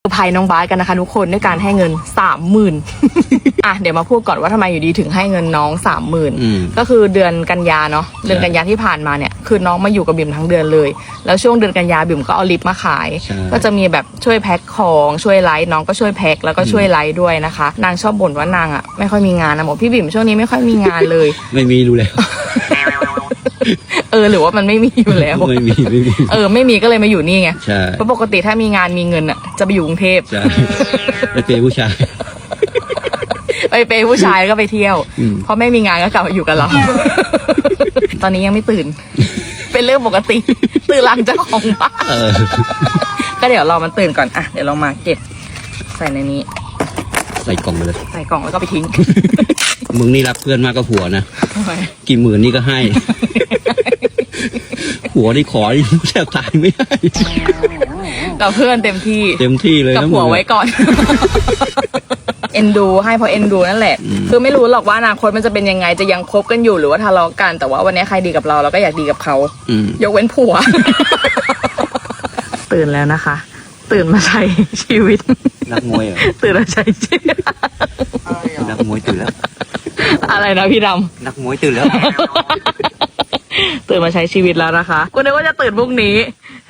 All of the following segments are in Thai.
เซอร์ไพรส์น้องบาสกันนะคะทุกคนด้วยการให้เงินสามหมื่นอะเดี๋ยวมาพูดก่อนว่าทำไมอยู่ดีถึงให้เงินน้องสามหมื่นอืม ก็คือเดือนกันยาเนาะเดือนกันยาที่ผ่านมาเนี่ยคือน้องมาอยู่กับบิ่มทั้งเดือนเลย แล้วช่วงเดือนกันยาบิ่มก็เอาลิปมาขาย ใช่ ก็จะมีแบบช่วยแพ็คของช่วยไลฟ์น้องก็ช่วยแพ็คแล้วก็ช่วยไลฟ์ด้วยนะคะ นางชอบบ่นว่านางอะไม่ค่อยมีงานนะบอกพี่บิ่มช่วงนี้ไม่ค่อยมีงานเลย ไม่มีรู้แล้ว เออ หรือว่ามันไม่มีอยู่แล้ว ไม่มีไม่มีเออ ไม่มีก็เลยมาอยู่นี่ไง ใช่เพราะปกติถ้ามีงานมีเงินอะ จะไปอยู่กรุงเทพใช่ไปเปย์ผู้ชาย ไปเปย์ผู้ชายแล้วก็ไปเที่ยว อืม เพราะไม่มีงานก็กลับมาอยู่กับเรา ตอนนี้ยังไม่ตื่น เป็นเรื่องปกติ ตื่นหลังเจากของบ้าน เออ ก็เดี๋ยวรอมันตื่นก่อน อะ เดี๋ยวเรามาเก็บ ใส่ในนี้ ใส่กล่องไปเลย ใส่กล่องแล้วก็ไปทิ้ง มึงนี่รักเพื่อนมากก็ผัวนะทำไมกี่หมื่นนี่ก็ให้ ผัวนี่ขอนี่แทบตายไม่ได้กับเพื่อนเต็มที่เต็มที่เลยกับนะผัวมึงไว้ก่อน เอ็นดูให้เพราะเอ็นดูนั่นแหละอืมคือไม่รู้หรอกว่าอนาคตมันจะเป็นยังไงจะยังคบกันอยู่หรือว่าทะเลาะกันแต่ว่าวันนี้ใครดีกับเราเราก็อยากดีกับเขาอืมยกเว้นผัว ตื่นแล้วนะคะ ตื่นมาใช้ชีวิตนักมวยเหรอตื่นมาใช้ชีวิตนักมวยตื่นแล้ว อะไรนะพี่ดนักมวยตื่นแล้วำ ตื่นมาใช้ชีวิตแล้วนะคะกูนึกว่าจะตื่นพรุ่งนี้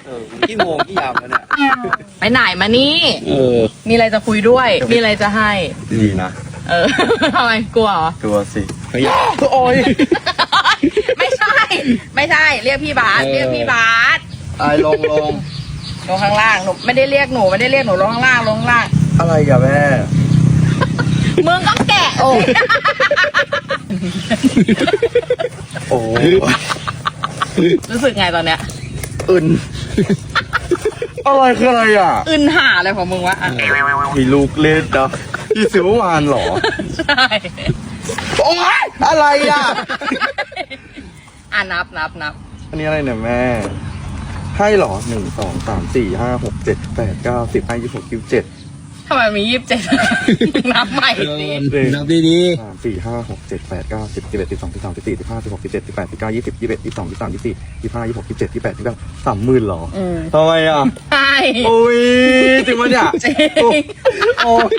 เออกี่โมงกี่ยามแล้วเนี่ยไปไหนมานี่ เออมีอะไรจะคุยด้วย มีอะไรจะให้ ดีนะเออ ทำไมกลัวเหรอ ตัวสิพยายามโอ้ย ไม่ใช่ ไม่ใช่ เรียกพี่บาส เออ เรียกพี่บาสไอลงลงลงข้างล่าง หนูไม่ได้เรียกหนูไม่ได้เรียกหนูลงข้างล่างลงข้างล่าง อะไรกับแม่ มึงก็แกะ โอ้ โอ้ยรู้สึกไงตอนเนี้ย อึนอะไรคืออะไรอะอึนห่าอะไรของมึงวะอะพี่ลูกเล่นนะพี่ซื้อเมื่อวานเหรอ ใช่ โอ้ยอะไรอะ อะนับนับนับอันนี้อะไรเนี่ยแม่ ให้เหรอหนึ่งสองสามสี่ห้าหกเจ็ดแปดเก้าสิบห้ายี่สิบหกยี่สิบเจ็ด ทำไมมียี่สิบเจ็ดนับใหม่เอสิอนับดีสามสี่ห้าหกเจ็ดแปดเก้าสิบสิบเอ็ดสิบสองสิบสามสิบสี่สิบห้าสิบหกสิบเจ็ดสิบแปดสิบเก้ายี่สิบยี่สิบเอ็ดยี่สิบสองยี่สิบสามยี่สิบสี่ยี่สิบห้ายี่สิบหกยี่สิบเจ็ดยี่สิบแปดยี่สิบเก้าสามหมื่นเหรออืมทำไมอะใช่โอ้ยจริงปะเนี่ยจริงโอ้ย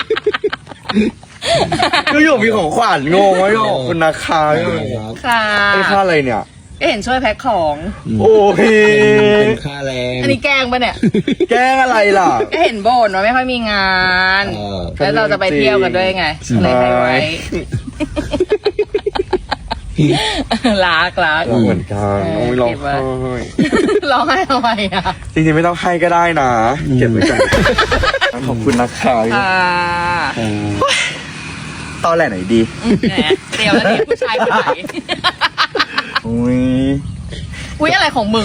ก็อยู่มีของขวัญงงไหมขอบคุณนะคะๆค่ะ ไอ้ค่าอะไรเนี่ย ก็เห็นช่วยแพ็คของ โอ้ยเป็นค่าแรงอันนี้แกล้งปะเนี่ย แกล้งอะไรล่ะ ก็เห็นบ่นว่าไม่ค่อยมีงาน เออ แล้วเราจะไปเที่ยวกันด้วยไงเลยให้ไว้รักรักเหมือนกันโอ้ยร้องเก็บไว้ไห้ร้องไห้ทำไมอะจริงๆไม่ต้องให้ก็ได้นะ เก็บไว้ก่อนขอบคุณนะคะค่ะเออตอนแหลไหนดี แหมเตรียมแล้วนี่ผู้ชายคนไหน อุ้ยอุ้ยอะไรของมึง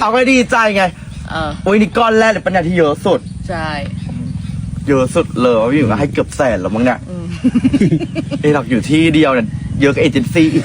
เอาไปดีใจไงเออ อุ้ยนี่ก้อนแรกเลยปัญญาที่เยอะสุด ใช่ เยอะสุดเลยว่าพี่อยู่ก็ให้เกือบแสนแล้วมั้งเนี่ยอืมเอ้หลักอยู่ที่เดียวเนี่ยเยอะกับเอเจนซี่อีก